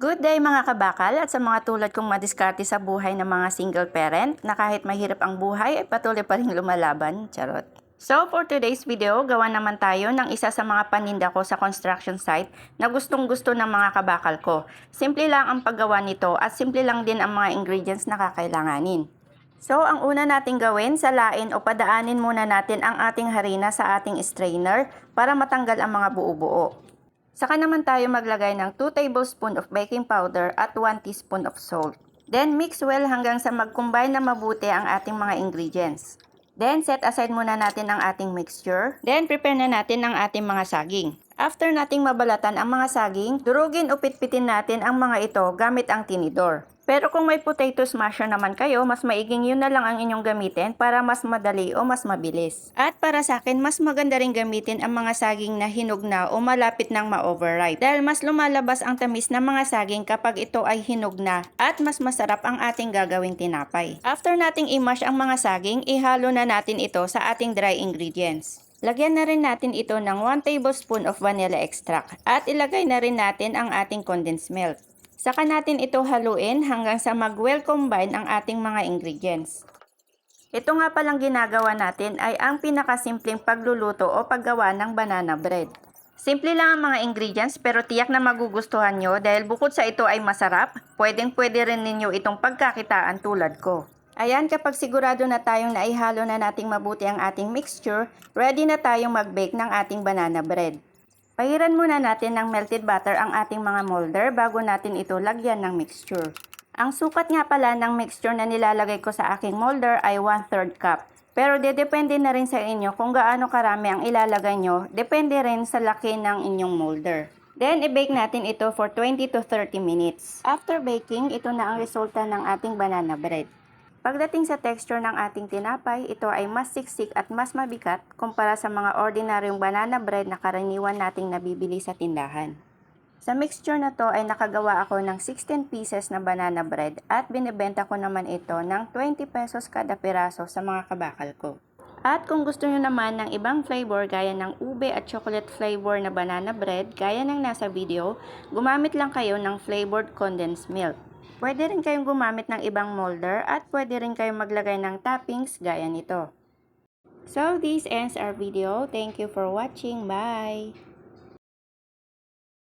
Good day mga kabakal at sa mga tulad kong madiskarte sa buhay ng mga single parent na kahit mahirap ang buhay ay patuloy pa rin lumalaban. Charot. So for today's video, gawa naman tayo ng isa sa mga paninda ko sa construction site na gustong gusto ng mga kabakal ko. Simple lang ang paggawa nito at simple lang din ang mga ingredients na kakailanganin. So, ang una nating gawin, salain o padaanin muna natin ang ating harina sa ating strainer para matanggal ang mga buo-buo. Saka naman tayo maglagay ng 2 tablespoon of baking powder at 1 teaspoon of salt. Then, mix well hanggang sa mag-combine na mabuti ang ating mga ingredients. Then, set aside muna natin ang ating mixture. Then, prepare na natin ang ating mga saging. After nating mabalatan ang mga saging, durugin o pitpitin natin ang mga ito gamit ang tinidor. Pero kung may potato smasher naman kayo, mas maiging yun na lang ang inyong gamitin para mas madali o mas mabilis. At para sa akin, mas maganda rin gamitin ang mga saging na hinog na o malapit nang ma-overripe. Dahil mas lumalabas ang tamis ng mga saging kapag ito ay hinog na at mas masarap ang ating gagawing tinapay. After nating i-mash ang mga saging, ihalo na natin ito sa ating dry ingredients. Lagyan na rin natin ito ng 1 tablespoon of vanilla extract at ilagay na rin natin ang ating condensed milk. Saka natin ito haluin hanggang sa mag-well combine ang ating mga ingredients. Ito nga palang ginagawa natin ay ang pinakasimpleng pagluluto o paggawa ng banana bread. Simple lang ang mga ingredients pero tiyak na magugustuhan nyo dahil bukod sa ito ay masarap, pwedeng pwede rin ninyo itong pagkakitaan tulad ko. Ayan, kapag sigurado na tayong naihalo na nating mabuti ang ating mixture, ready na tayong mag-bake ng ating banana bread. Pahiran muna natin ng melted butter ang ating mga molder bago natin ito lagyan ng mixture. Ang sukat nga pala ng mixture na nilalagay ko sa aking molder ay 1-3 cup. Pero depende na rin sa inyo kung gaano karami ang ilalagay nyo, depende rin sa laki ng inyong molder. Then, i-bake natin ito for 20 to 30 minutes. After baking, ito na ang resulta ng ating banana bread. Pagdating sa texture ng ating tinapay, ito ay mas siksik at mas mabigat kumpara sa mga ordinaryong banana bread na karaniwan nating nabibili sa tindahan. Sa mixture na to ay nakagawa ako ng 16 pieces na banana bread at binibenta ko naman ito ng 20 pesos kada piraso sa mga kabakal ko. At kung gusto nyo naman ng ibang flavor gaya ng ube at chocolate flavor na banana bread gaya ng nasa video, gumamit lang kayo ng flavored condensed milk. Pwede rin kayong gumamit ng ibang molder at pwede rin kayong maglagay ng toppings gaya nito. So this ends our video. Thank you for watching. Bye!